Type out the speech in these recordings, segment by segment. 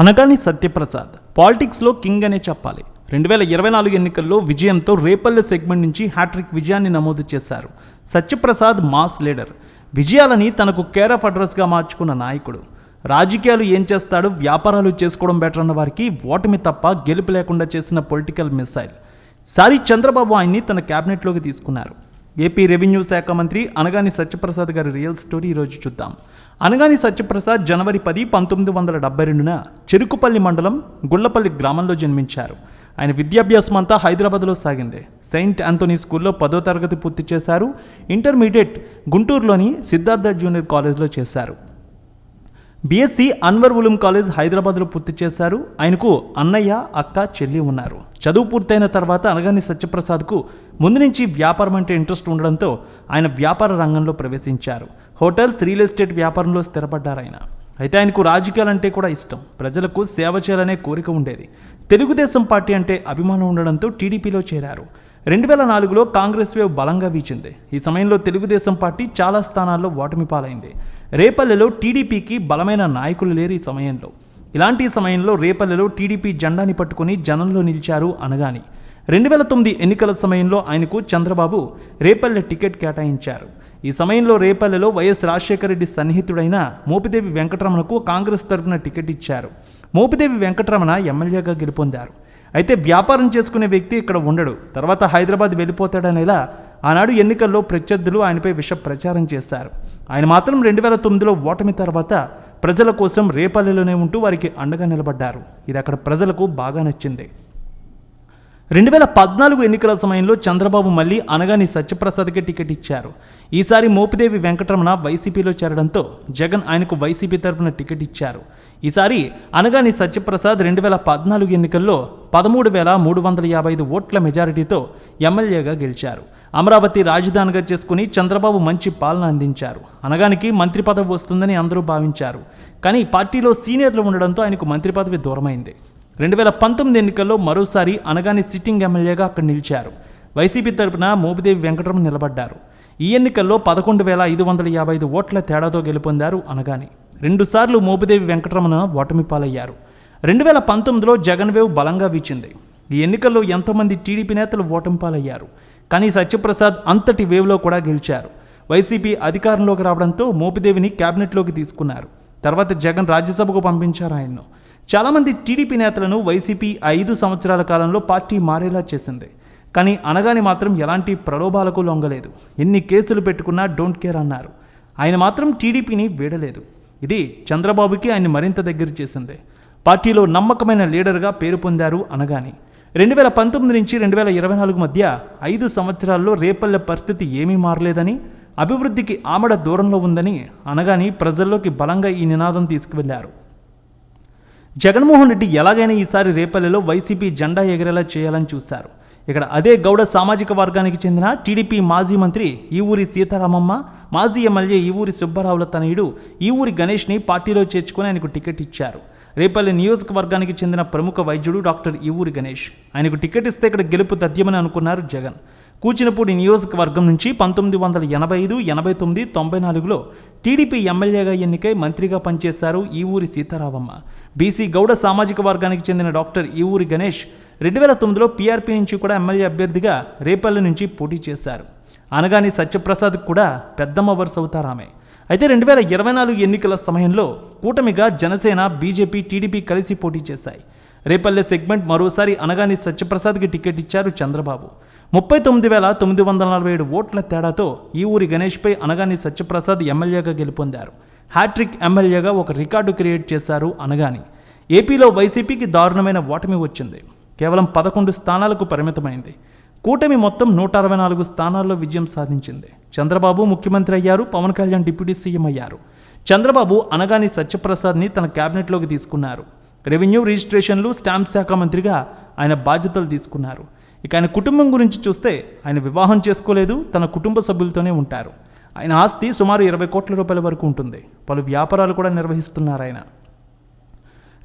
అనగాని సత్యప్రసాద్ పాలిటిక్స్లో కింగ్ అనే చెప్పాలి. రెండు వేల ఇరవై నాలుగు ఎన్నికల్లో విజయంతో రేపల్లె సెగ్మెంట్ నుంచి హ్యాట్రిక్ విజయాన్ని నమోదు చేశారు. సత్యప్రసాద్ మాస్ లీడర్ విజయాలని తనకు కేర్ ఆఫ్ అడ్రస్గా మార్చుకున్న నాయకుడు. రాజకీయాలు ఏం చేస్తాడు వ్యాపారాలు చేసుకోవడం బెటర్ అన్న వారికి ఓటమి తప్ప గెలుపు లేకుండా చేసిన పొలిటికల్ మిసైల్ సారి చంద్రబాబు ఆయన్ని తన క్యాబినెట్లోకి తీసుకున్నారు. ఏపీ రెవెన్యూ శాఖ మంత్రి అనగాని సత్యప్రసాద్ గారి రియల్ స్టోరీ ఈరోజు చూద్దాం. అనగాని సత్యప్రసాద్ జనవరి పది పంతొమ్మిది వందల డెబ్బై రెండున చెరుకుపల్లి మండలం గుళ్ళపల్లి గ్రామంలో జన్మించారు. ఆయన విద్యాభ్యాసం అంతా హైదరాబాద్లో సాగింది. సెయింట్ ఆంథోనీ స్కూల్లో పదో తరగతి పూర్తి చేశారు. ఇంటర్మీడియట్ గుంటూరులోని సిద్ధార్థ జూనియర్ కాలేజ్లో చేశారు. బీఎస్సీ అన్వర్ ఉలుం కాలేజ్ హైదరాబాద్లో పూర్తి చేశారు. ఆయనకు అన్నయ్య అక్క చెల్లి ఉన్నారు. చదువు పూర్తయిన తర్వాత అనగాని సత్యప్రసాద్కు ముందు నుంచి వ్యాపారం అంటే ఇంట్రెస్ట్ ఉండడంతో ఆయన వ్యాపార రంగంలో ప్రవేశించారు. హోటల్స్ రియల్ ఎస్టేట్ వ్యాపారంలో స్థిరపడ్డారు ఆయన. అయితే ఆయనకు రాజకీయాలంటే కూడా ఇష్టం. ప్రజలకు సేవ చేయాలనే కోరిక ఉండేది. తెలుగుదేశం పార్టీ అంటే అభిమానం ఉండడంతో టీడీపీలో చేరారు. రెండు వేల నాలుగులో కాంగ్రెస్ వేవ్ బలంగా వీచింది. ఈ సమయంలో తెలుగుదేశం పార్టీ చాలా స్థానాల్లో ఓటమి పాలైంది. రేపల్లెలో టీడీపీకి బలమైన నాయకులు లేరు ఈ సమయంలో. ఇలాంటి సమయంలో రేపల్లెలో టీడీపీ జెండాని పట్టుకుని జనంలో నిలిచారు అనగాని. రెండు వేల తొమ్మిది ఎన్నికల సమయంలో ఆయనకు చంద్రబాబు రేపల్లె టికెట్ కేటాయించారు. ఈ సమయంలో రేపల్లెలో వైఎస్ రాజశేఖర రెడ్డి సన్నిహితుడైన మోపిదేవి వెంకటరమణకు కాంగ్రెస్ తరపున టికెట్ ఇచ్చారు. మోపిదేవి వెంకటరమణ ఎమ్మెల్యేగా గెలుపొందారు. అయితే వ్యాపారం చేసుకునే వ్యక్తి ఇక్కడ ఉండడు. తర్వాత హైదరాబాద్ వెళ్ళిపోతాడనేలా ఆనాడు ఎన్నికల్లో ప్రత్యర్థులు ఆయనపై విష ప్రచారం చేశారు. ఆయన మాత్రం రెండు వేల తొమ్మిదిలో ఓటమి తర్వాత ప్రజల కోసం రేపల్లెలోనే ఉంటూ వారికి అండగా నిలబడ్డారు. ఇది అక్కడ ప్రజలకు బాగా నచ్చింది. రెండు వేల పద్నాలుగు ఎన్నికల సమయంలో చంద్రబాబు మళ్ళీ అనగాని సత్యప్రసాద్కి టికెట్ ఇచ్చారు. ఈసారి మోపిదేవి వెంకటరమణ వైసీపీలో చేరడంతో జగన్ ఆయనకు వైసీపీ తరపున టికెట్ ఇచ్చారు. ఈసారి అనగాని సత్యప్రసాద్ రెండు వేల పద్నాలుగు ఎన్నికల్లో పదమూడు వేల మూడు వందల యాభై ఐదు ఓట్ల మెజారిటీతో ఎమ్మెల్యేగా గెలిచారు. అమరావతి రాజధానిగా చేసుకుని చంద్రబాబు మంచి పాలన అందించారు. అనగానికి మంత్రి పదవి వస్తుందని అందరూ భావించారు. కానీ పార్టీలో సీనియర్లు ఉండడంతో ఆయనకు మంత్రి పదవి దూరమైంది. రెండు వేల పంతొమ్మిది ఎన్నికల్లో మరోసారి అనగాని సిట్టింగ్ ఎమ్మెల్యేగా అక్కడ నిలిచారు. వైసీపీ తరపున మోపిదేవి వెంకటరమణ నిలబడ్డారు. ఈ ఎన్నికల్లో పదకొండు వేల ఐదు వందల యాభై ఐదు ఓట్ల తేడాతో గెలుపొందారు అనగాని. రెండుసార్లు మోపిదేవి వెంకటరమణ ఓటమి పాలయ్యారు. రెండు వేల పంతొమ్మిదిలో జగన్ వేవ్ బలంగా వీచింది. ఈ ఎన్నికల్లో ఎంతోమంది టీడీపీ నేతలు ఓటమి పాలయ్యారు. కానీ సత్యప్రసాద్ అంతటి వేవ్లో కూడా గెలిచారు. వైసీపీ అధికారంలోకి రావడంతో మోపిదేవిని క్యాబినెట్లోకి తీసుకున్నారు. తర్వాత జగన్ రాజ్యసభకు పంపించారు ఆయన్ను. చాలామంది టీడీపీ నేతలను వైసీపీ ఐదు సంవత్సరాల కాలంలో పార్టీ మారేలా చేసింది. కానీ అనగాని మాత్రం ఎలాంటి ప్రలోభాలకు లొంగలేదు. ఎన్ని కేసులు పెట్టుకున్నా డోంట్ కేర్ అన్నారు. ఆయన మాత్రం టీడీపీని వీడలేదు. ఇది చంద్రబాబుకి ఆయన మరింత దగ్గర చేసింది. పార్టీలో నమ్మకమైన లీడర్గా పేరు పొందారు అనగాని. రెండు వేల పంతొమ్మిది నుంచి రెండు వేల ఇరవై నాలుగు మధ్య ఐదు సంవత్సరాల్లో రేపల్లె పరిస్థితి ఏమీ మారలేదని అభివృద్ధికి ఆమడ దూరంలో ఉందని అనగాని ప్రజల్లోకి బలంగా ఈ నినాదం తీసుకువెళ్ళారు. జగన్మోహన్ రెడ్డి ఎలాగైనా ఈసారి రేపల్లెలో వైసీపీ జెండా ఎగరేలా చేయాలని చూశారు. ఇక్కడ అదే గౌడ సామాజిక వర్గానికి చెందిన టీడీపీ మాజీ మంత్రి ఈ ఊరి సీతారామమ్మ మాజీ ఎమ్మెల్యే ఈ ఊరి సుబ్బారావుల తనయుడు ఈ ఊరి గణేష్ని పార్టీలో చేర్చుకొని ఆయనకు టికెట్ ఇచ్చారు. రేపల్లి నియోజకవర్గానికి చెందిన ప్రముఖ వైద్యుడు డాక్టర్ ఈ ఊరి గణేష్. ఆయనకు టికెట్ ఇస్తే ఇక్కడ గెలుపు తథ్యమని అనుకున్నారు జగన్. కూచినపూడి నియోజకవర్గం నుంచి పంతొమ్మిది వందల ఎనభై ఐదు ఎనభై తొమ్మిది తొంభై నాలుగులో టీడీపీ ఎమ్మెల్యేగా ఎన్నికై మంత్రిగా పనిచేశారు ఈ ఊరి సీతారామమ్మ. బీసీ గౌడ సామాజిక వర్గానికి చెందిన డాక్టర్ ఈ ఊరి గణేష్ రెండు వేల తొమ్మిదిలో పీఆర్పీ నుంచి కూడా ఎమ్మెల్యే అభ్యర్థిగా రేపల్లి నుంచి పోటీ చేశారు. అనగాని సత్యప్రసాద్ కూడా పెద్దమ్మ వరుస అవుతారామె. అయితే రెండు వేల ఇరవై నాలుగు ఎన్నికల సమయంలో కూటమిగా జనసేన బీజేపీ టీడీపీ కలిసి పోటీ చేశాయి. రేపల్లె సెగ్మెంట్ మరోసారి అనగాని సత్యప్రసాద్కి టికెట్ ఇచ్చారు చంద్రబాబు. ముప్పై తొమ్మిది వేల తొమ్మిది వందల నలభై ఏడు ఓట్ల తేడాతో ఈ ఊరి గణేష్పై అనగాని సత్యప్రసాద్ ఎమ్మెల్యేగా గెలుపొందారు. హ్యాట్రిక్ ఎమ్మెల్యేగా ఒక రికార్డు క్రియేట్ చేశారు అనగాని. ఏపీలో వైసీపీకి దారుణమైన ఓటమి వచ్చింది. కేవలం పదకొండు స్థానాలకు పరిమితమైంది. కూటమి మొత్తం నూట అరవై నాలుగు స్థానాల్లో విజయం సాధించింది. చంద్రబాబు ముఖ్యమంత్రి అయ్యారు పవన్ కళ్యాణ్ డిప్యూటీ సీఎం అయ్యారు. చంద్రబాబు అనగాని సత్యప్రసాద్ని తన క్యాబినెట్లోకి తీసుకున్నారు. రెవెన్యూ రిజిస్ట్రేషన్లు స్టాంప్ శాఖ మంత్రిగా ఆయన బాధ్యతలు తీసుకున్నారు. ఇక ఆయన కుటుంబం గురించి చూస్తే ఆయన వివాహం చేసుకోలేదు తన కుటుంబ సభ్యులతోనే ఉంటారు. ఆయన ఆస్తి సుమారు ఇరవై కోట్ల రూపాయల వరకు ఉంటుంది. పలు వ్యాపారాలు కూడా నిర్వహిస్తున్నారు ఆయన.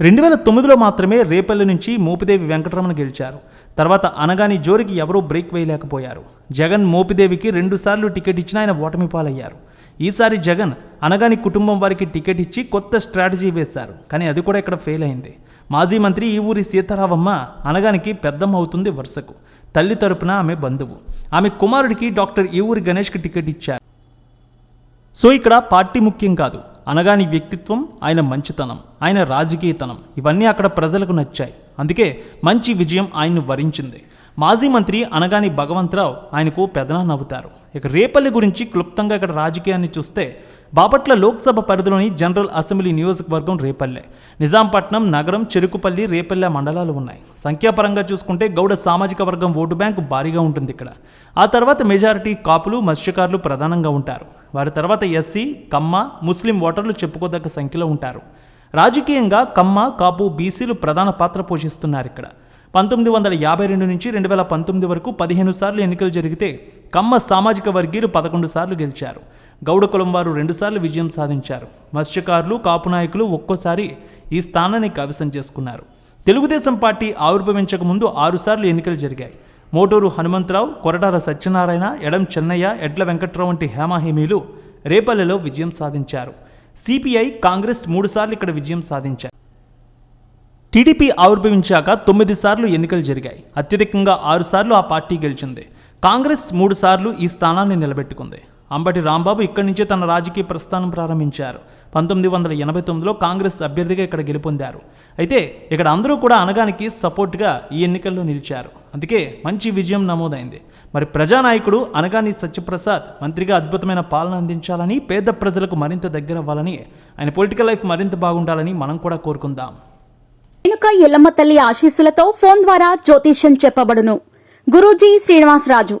రెండు వేల తొమ్మిదిలో మాత్రమే రేపల్లి నుంచి మోపిదేవి వెంకటరమణ గెలిచారు. తర్వాత అనగాని జోరికి ఎవరూ బ్రేక్ వేయలేకపోయారు. జగన్ మోపిదేవికి రెండుసార్లు టికెట్ ఇచ్చిన ఆయన ఓటమి పాలయ్యారు. ఈసారి జగన్ అనగాని కుటుంబం వారికి టికెట్ ఇచ్చి కొత్త స్ట్రాటజీ వేశారు. కానీ అది కూడా ఇక్కడ ఫెయిల్ అయింది. మాజీ మంత్రి ఈ ఊరి సీతారామమ్మ అనగానికి పెద్దమ్మ అవుతుంది వరుసకు. తల్లి తరపున ఆమె బంధువు. ఆమె కుమారుడికి డాక్టర్ ఈ ఊరి గణేష్కి టికెట్ ఇచ్చారు. సో ఇక్కడ పార్టీ ముఖ్యం కాదు. అనగాని వ్యక్తిత్వం ఆయన మంచితనం ఆయన రాజకీయతనం. ఇవన్నీ అక్కడ ప్రజలకు నచ్చాయి. అందుకే మంచి విజయం ఆయన్ను వరించింది. మాజీ మంత్రి అనగాని భగవంతరావు ఆయనకు పెదనాన్న నవ్వుతారు. ఇక రేపల్లి గురించి క్లుప్తంగా ఇక్కడ రాజకీయాన్ని చూస్తే బాపట్ల లోక్సభ పరిధిలోని జనరల్ అసెంబ్లీ నియోజకవర్గం రేపల్లె. నిజాంపట్నం నగరం చెరుకుపల్లి రేపల్లె మండలాలు ఉన్నాయి. సంఖ్యాపరంగా చూసుకుంటే గౌడ సామాజిక వర్గం ఓటు బ్యాంకు భారీగా ఉంటుంది ఇక్కడ. ఆ తర్వాత మెజారిటీ కాపులు మత్స్యకారులు ప్రధానంగా ఉంటారు. వారి తర్వాత ఎస్సీ కమ్మ ముస్లిం ఓటర్లు చెప్పుకోదగ్గ సంఖ్యలో ఉంటారు. రాజకీయంగా కమ్మ కాపు బీసీలు ప్రధాన పాత్ర పోషిస్తున్నారు ఇక్కడ. పంతొమ్మిది వందల యాభై రెండు నుంచి రెండు వేల పంతొమ్మిది వరకు పదిహేను సార్లు ఎన్నికలు జరిగితే కమ్మ సామాజిక వర్గీయులు పదకొండు సార్లు గెలిచారు. గౌడ కులం వారు రెండుసార్లు విజయం సాధించారు. మత్స్యకారులు కాపు నాయకులు ఒక్కోసారి ఈ స్థానాన్ని కవిసం చేసుకున్నారు. తెలుగుదేశం పార్టీ ఆవిర్భవించక ముందు ఆరుసార్లు ఎన్నికలు జరిగాయి. మోటూరు హనుమంతరావు కొరటాల సత్యనారాయణ ఎడం చెన్నయ్య ఎడ్ల వెంకట్రావు వంటి హేమాహేమీలు రేపల్లెలో విజయం సాధించారు. సిపిఐ కాంగ్రెస్ మూడుసార్లు ఇక్కడ విజయం సాధించారు. టీడీపీ ఆవిర్భవించాక తొమ్మిది సార్లు ఎన్నికలు జరిగాయి. అత్యధికంగా ఆరుసార్లు ఆ పార్టీ గెలిచింది. కాంగ్రెస్ మూడుసార్లు ఈ స్థానాన్ని నిలబెట్టుకుంది. అంబటి రాంబాబు ఇక్కడి నుంచే తన రాజకీయ ప్రస్థానం ప్రారంభించారు. పంతొమ్మిది వందల ఎనభై తొమ్మిదిలో కాంగ్రెస్ అభ్యర్థిగా ఇక్కడ గెలుపొందారు. అయితే ఇక్కడ అందరూ కూడా అనగానికి సపోర్ట్గా ఈ ఎన్నికల్లో నిలిచారు. అందుకే మంచి విజయం నమోదైంది. మరి ప్రజానాయకుడు అనగాని సత్యప్రసాద్ మంత్రిగా అద్భుతమైన పాలన అందించాలని పేద ప్రజలకు మరింత దగ్గర అవ్వాలని ఆయన పొలిటికల్ లైఫ్ మరింత బాగుండాలని మనం కూడా కోరుకుందాం. రేణుక ఎల్లమ్మ తల్లి ఆశీస్సులతో ఫోన్ ద్వారా జ్యోతిష్యం చెప్పబడును. గురూజీ శ్రీనివాసరాజు.